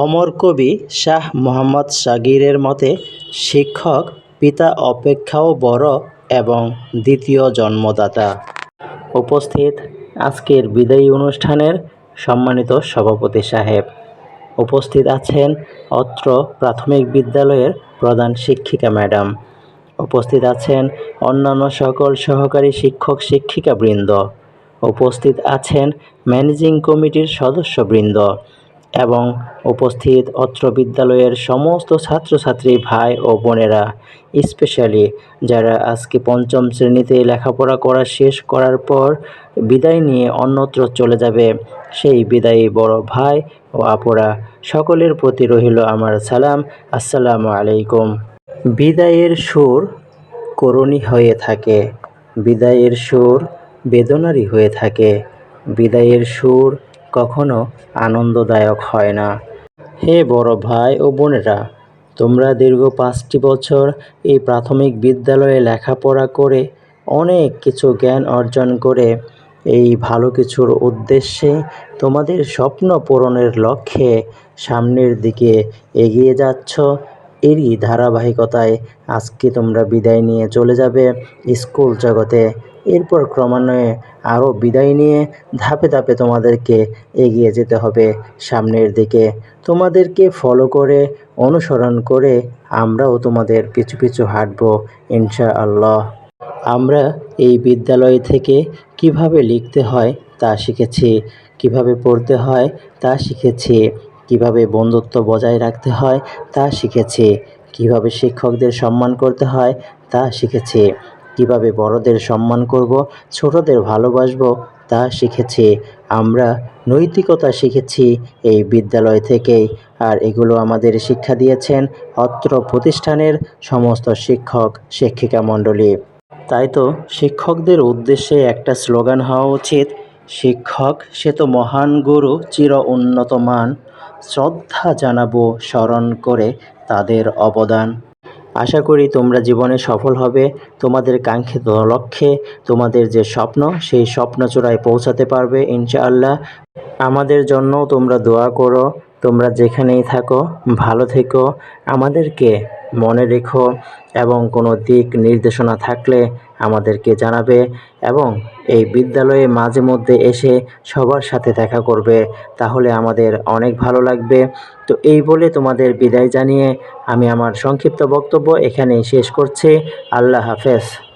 অমর কবি শাহ মোহাম্মদ সাগিরের মতে, শিক্ষক, পিতা অপেক্ষাও বড় এবং দ্বিতীয় জন্মদাতা। উপস্থিত আজকের বিদায়ী অনুষ্ঠানের সম্মানিত সভাপতি সাহেব। উপস্থিত আছেন অত্র প্রাথমিক বিদ্যালয়ের প্রধান শিক্ষিকা ম্যাডাম। উপস্থিত আছেন অন্যান্য সকল সহকারী শিক্ষক শিক্ষিকাবৃন্দ। উপস্থিত আছেন ম্যানেজিং কমিটির সদস্যবৃন্দ। এবং উপস্থিত অত্র বিদ্যালয়ের সমস্ত ছাত্রছাত্রী, ভাই ও বোনেরা, স্পেশালি যারা আজকে পঞ্চম শ্রেণীতে লেখাপড়া করা শেষ করার পর বিদায় নিয়ে অন্যত্র চলে যাবে, সেই বিদায়ী বড় ভাই ও আপুরা, সকলের প্রতি রহিল আমার সালাম। আসসালামু আলাইকুম। বিদায়ের সুর করুণী হয়ে থাকে, বিদায়ের সুর বেদনারই হয়ে থাকে, বিদায়ের সুর কখনো আনন্দদায়ক হয় না। হে বড় ভাই ও বোনেরা, তোমরা দীর্ঘ পাঁচটি বছর এই প্রাথমিক বিদ্যালয়ে লেখাপড়া করে অনেক কিছু জ্ঞান অর্জন করে এই ভালো কিছুর উদ্দেশ্যে তোমাদের স্বপ্ন পূরণের লক্ষ্যে সামনের দিকে এগিয়ে যাচ্ছ, এরই ধারাবাহিকতায় আজকে তোমরা বিদায় নিয়ে চলে যাবে স্কুল জগতে। এরপর ক্রমান্বয়ে আরও বিদায় নিয়ে ধাপে ধাপে তোমাদেরকে এগিয়ে যেতে হবে সামনের দিকে। তোমাদেরকে ফলো করে, অনুসরণ করে আমরাও তোমাদের পিছু পিছু হাঁটবো, ইনশাআল্লাহ। আমরা এই বিদ্যালয় থেকে কীভাবে লিখতে হয় তা শিখেছি, কীভাবে পড়তে হয় তা শিখেছি, কীভাবে বন্ধুত্ব বজায় রাখতে হয় তা শিখেছি, কীভাবে শিক্ষকদের সম্মান করতে হয় তা শিখেছি। কীভাবে বড়দের সম্মান করব, ছোটদের ভালোবাসবো তা শিখেছি। আমরা নৈতিকতা শিখেছি এই বিদ্যালয় থেকেই। আর এগুলো আমাদের শিক্ষা দিয়েছেন অত্র প্রতিষ্ঠানের সমস্ত শিক্ষক, শিক্ষিকা মণ্ডলী। তাই তো শিক্ষকদের উদ্দেশ্যে একটা স্লোগান হওয়া উচিত, শিক্ষক সে তো মহান গুরু, চির উন্নত মান শ্রদ্ধা জানাব, স্মরণ করে তাদের অবদান। আশা করি তোমরা জীবনে সফল হবে, তোমাদের কাঙ্ক্ষিত লক্ষ্যে তোমাদের যে স্বপ্ন, সেই স্বপ্ন চূড়ায় পৌঁছাতে পারবে ইনশাআল্লাহ। আমাদের জন্য তোমরা দোয়া করো, তোমরা যেখানেই থাকো, ভালো থেকো। আমাদেরকে মনে রেখো এবং কোনো দিক নির্দেশনা থাকলে আমাদেরকে জানাবে এবং এই বিদ্যালয়ে মাঝে মধ্যে এসে সবার সাথে দেখা করবে। তাহলে আমাদের অনেক ভালো লাগবে। তো এই বলে তোমাদের বিদায় জানিয়ে আমি আমার সংক্ষিপ্ত বক্তব্য এখানেই শেষ করছি। আল্লাহ হাফেজ।